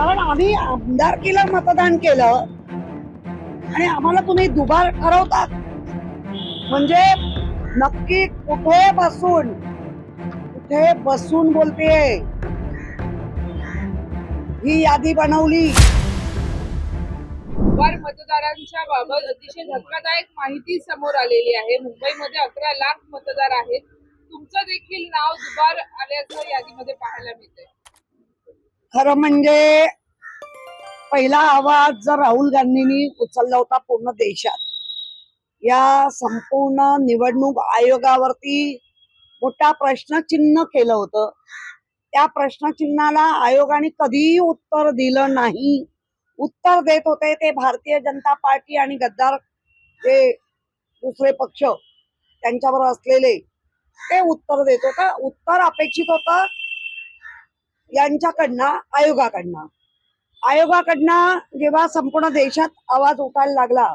कारण आम्ही आमदारकीला मतदान केलं. आणि आम्हाला तुम्ही दुबार ठरवतात म्हणजे नक्की कुठे बसून कुठे बसून बोलतेय? ही यादी बनवली. दुबार मतदारांच्या बाबत अतिशय धक्कादायक माहिती समोर आलेली आहे. मुंबईमध्ये अकरा लाख मतदार आहेत. तुमचं देखील नाव दुबार आल्याचं यादीमध्ये पाहायला मिळतंय. खरं म्हणजे पहिला आवाज जर राहुल गांधींनी उचलला होता पूर्ण देशात या संपूर्ण निवडणूक आयोगावरती मोठा प्रश्नचिन्ह केलं होतं. त्या प्रश्नचिन्हाला आयोगाने कधीही उत्तर दिलं नाही. उत्तर देत होते ते भारतीय जनता पार्टी आणि गद्दार जे दुसरे पक्ष त्यांच्यावर असलेले ते उत्तर देत होतं. उत्तर अपेक्षित होतं यांच्याकडनं आयोगाकडनं. आयोगाकडनं जेव्हा संपूर्ण देशात आवाज उठायला लागला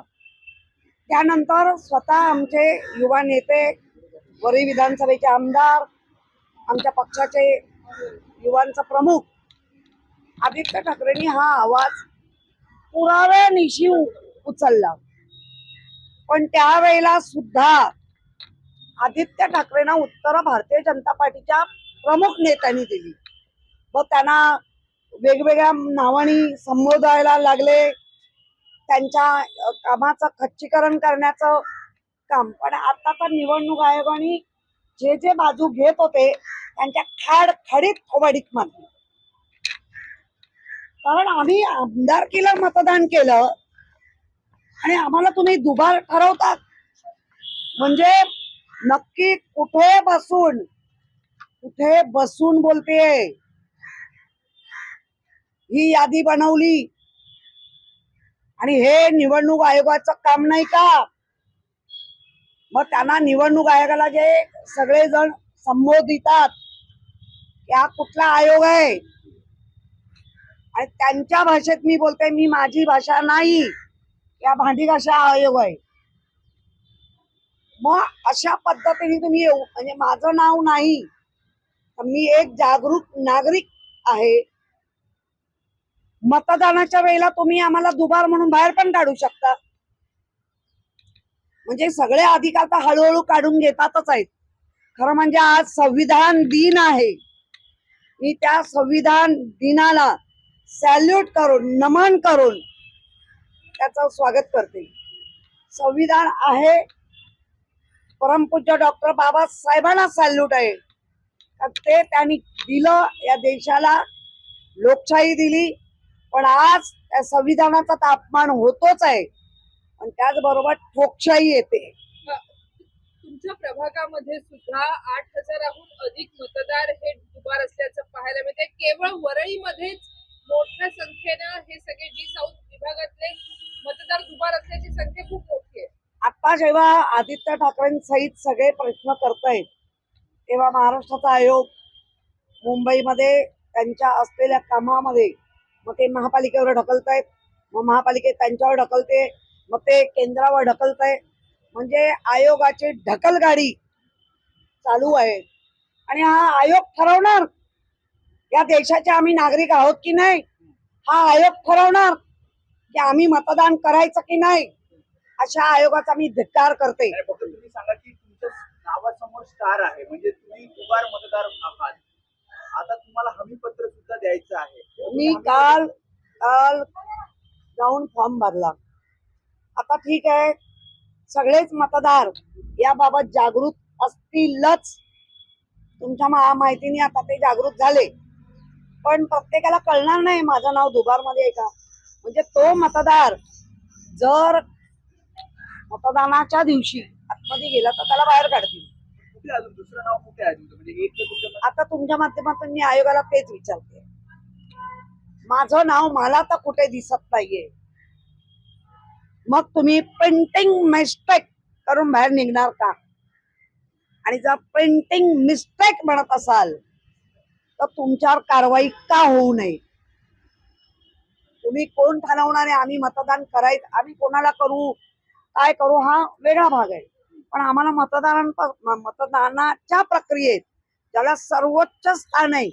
त्यानंतर स्वतः आमचे युवा नेते वरी विधानसभेचे आमदार आमच्या पक्षाचे युवांचा प्रमुख आदित्य ठाकरेंनी हा आवाज पुराव्यानिशी उचलला. पण त्यावेळेला सुद्धा आदित्य ठाकरेंना उत्तर भारतीय जनता पार्टीच्या प्रमुख नेत्यांनी दिली. व त्यांना वेगवेगळ्या नावानी संबोधायला लागले. त्यांच्या कामाचं खच्चीकरण करण्याचं काम. पण आता तर निवडणूक आयोगाने जे जे बाजू घेत होते त्यांच्या खाड खडीत थोबाडीत मारली कारण आम्ही आमदारकीला मतदान केलं आणि आम्हाला तुम्ही दुबार ठरवतात. म्हणजे नक्की कुठे बसून कुठे बसून बोलतेय? ही यादी बनवली. आणि हे निवडणूक आयोगाचं काम नाही का? मग त्यांना निवडणूक आयोगाला जे सगळेजण संबोधितात या कुठला आयोग आहे? आणि त्यांच्या भाषेत मी बोलते मी माझी भाषा नाही या भांडी भाषा आयोग आहे? मग अशा पद्धतीने तुम्ही येऊ म्हणजे माझं नाव नाही तर मी एक जागरूक नागरिक आहे. मतदानाच्या वेळेला तुम्ही आम्हाला दुबार म्हणून बाहेर पण काढू शकता. म्हणजे सगळे अधिकार तर हळूहळू काढून घेतातच आहेत. खरं म्हणजे आज संविधान दिन आहे. मी त्या संविधान दिनाला सॅल्यूट करून नमन करून त्याचं स्वागत करते. संविधान आहे. परमपूज्य डॉक्टर बाबासाहेबांना सॅल्यूट आहे. तर ते त्यांनी दिलं या देशाला लोकशाही दिली. पण आज त्या संविधानाचा तर अपमान होतोच आहे. पण त्याचबरोबर ठोकशाही येते. तुमच्या प्रभागामध्ये सुद्धा आठ हजाराहून अधिक मतदार हे दुबार असल्याचं पाहायला मिळते केवळ वरळीमध्येच मोठ्या संख्येनं हे सगळे जी साऊथ विभागातले मतदार दुबार असल्याची संख्या खूप मोठी आहे. आता जेव्हा आदित्य ठाकरेंसहित सगळे प्रश्न करतायत तेव्हा महाराष्ट्राचा आयोग मुंबईमध्ये त्यांच्या असलेल्या कामामध्ये मग ते महापालिकेवर ढकलतायत. मग महापालिके त्यांच्यावर ढकलते. मग ते केंद्रावर ढकलतंय म्हणजे आयोगाची ढकलगाडी चालू आहे. आणि हा आयोग ठरवणार. या देशाचे आम्ही नागरिक आहोत की नाही हा आयोग ठरवणार की आम्ही मतदान करायचं की नाही अशा आयोगाचा मी धिक्कार करते. फक्त तुम्ही सांगा की तुमच्या नावासमोर स्टार आहे. म्हणजे तुम्ही मतदार आहात आता तुम्हाला हमी पत्र सुद्धा द्यायचं आहे मी काल काल जाऊन फॉर्म भरला. आता ठीक आहे. सगळेच मतदार याबाबत जागृत असतीलच. तुमच्या मा- माहितीने आता ते जागृत झाले. पण प्रत्येकाला कळणार नाही माझं नाव दुबारमध्ये आहे का? म्हणजे तो मतदार जर मतदानाच्या दिवशी आतमध्ये गेला तर त्याला बाहेर काढतील. कुठे अजून दुसरं नाव कुठे आहे? तुमचं म्हणजे आता तुमच्या माध्यमातून मी आयोगाला तेच विचारते. माझं नाव मला तर कुठे दिसत नाहीये. मग तुम्ही प्रिंटिंग मिस्टेक करून बाहेर निघणार का? आणि जर प्रिंटिंग मिस्टेक म्हणत असाल तर तुमच्यावर कारवाई का होऊ नये? तुम्ही कोण ठरवणार आहे? आम्ही मतदान करायचं आम्ही कोणाला करू? काय करू? हा वेगळा भाग आहे. पण आम्हाला मतदारांप मतदानाच्या प्रक्रियेत ज्याला सर्वोच्च स्थान आहे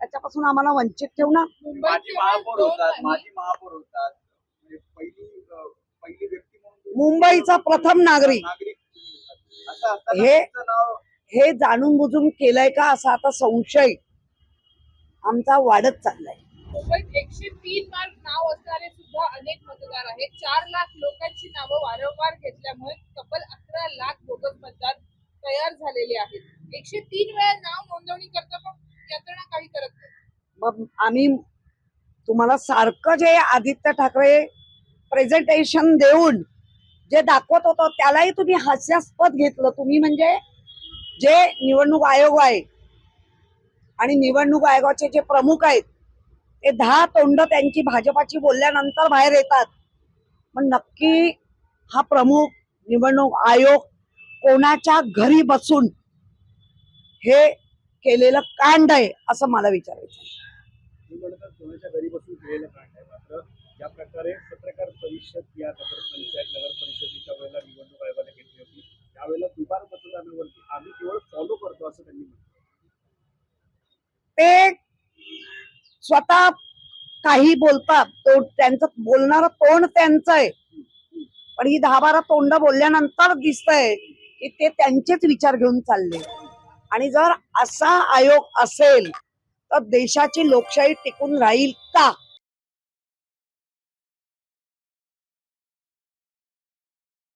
त्याच्यापासून आम्हाला वंचित ठेवणार माजी महापौर होतात माजी महापौर होतात. म्हणजे पहिली अं, पहिली व्यक्ती म्हणून तुम्ही- मुंबईचा प्रथम नागरिक. नागरिक तुम्ही होतात. असं असताना हे- तुमचं नाव? हे जाणून बुजून केलंय का असा आता संशय आमचा वाढत चाललाय. मुंबईत एकशे तीन मार्क नाव असणारे सुद्धा अनेक मतदार आहेत. चार लाख लोकांची नावं वारंवार घेतल्यामुळे तब्बल अकरा लाख बोगस मतदार तयार झालेले आहेत. एकशे तीन वेळा नाव नोंदवणी करता पण यंत्रणा काही करत नाही. मग आम्ही तुम्हाला सारखं जे आदित्य ठाकरे प्रेझेंटेशन देऊन जे दाखवत होतो त्यालाही तुम्ही हास्यास्पद घेतलं. तुम्ही म्हणजे जे निवडणूक आयोग आहे आणि निवडणूक आयोगाचे जे प्रमुख आहेत ते दहा तोंड त्यांची भाजपाची बोलल्यानंतर बाहेर येतात. पण नक्की हा प्रमुख निवडणूक आयोग कोणाच्या घरी बसून हे केलेलं कांड आहे असं मला विचारायचं ज्या प्रकारे पत्रकार परिषद या नगर पंचायत नगर परिषदेच्या वेळेला निवडणूक आयोगाने घेतली होती. त्यावेळेला दुबार मतदानावरती आम्ही केवळ फॉलो करतो असं त्यांनी म्हटलं. ते स्वतः काही बोलतात तो त्यांचं बोलणारं तोंड त्यांचं आहे. पण ही दहा बारा तोंड बोलल्यानंतर दिसतंय की ते त्यांचेच विचार घेऊन चालले. आणि जर असा आयोग असेल तर देशाची लोकशाही टिकून राहील का?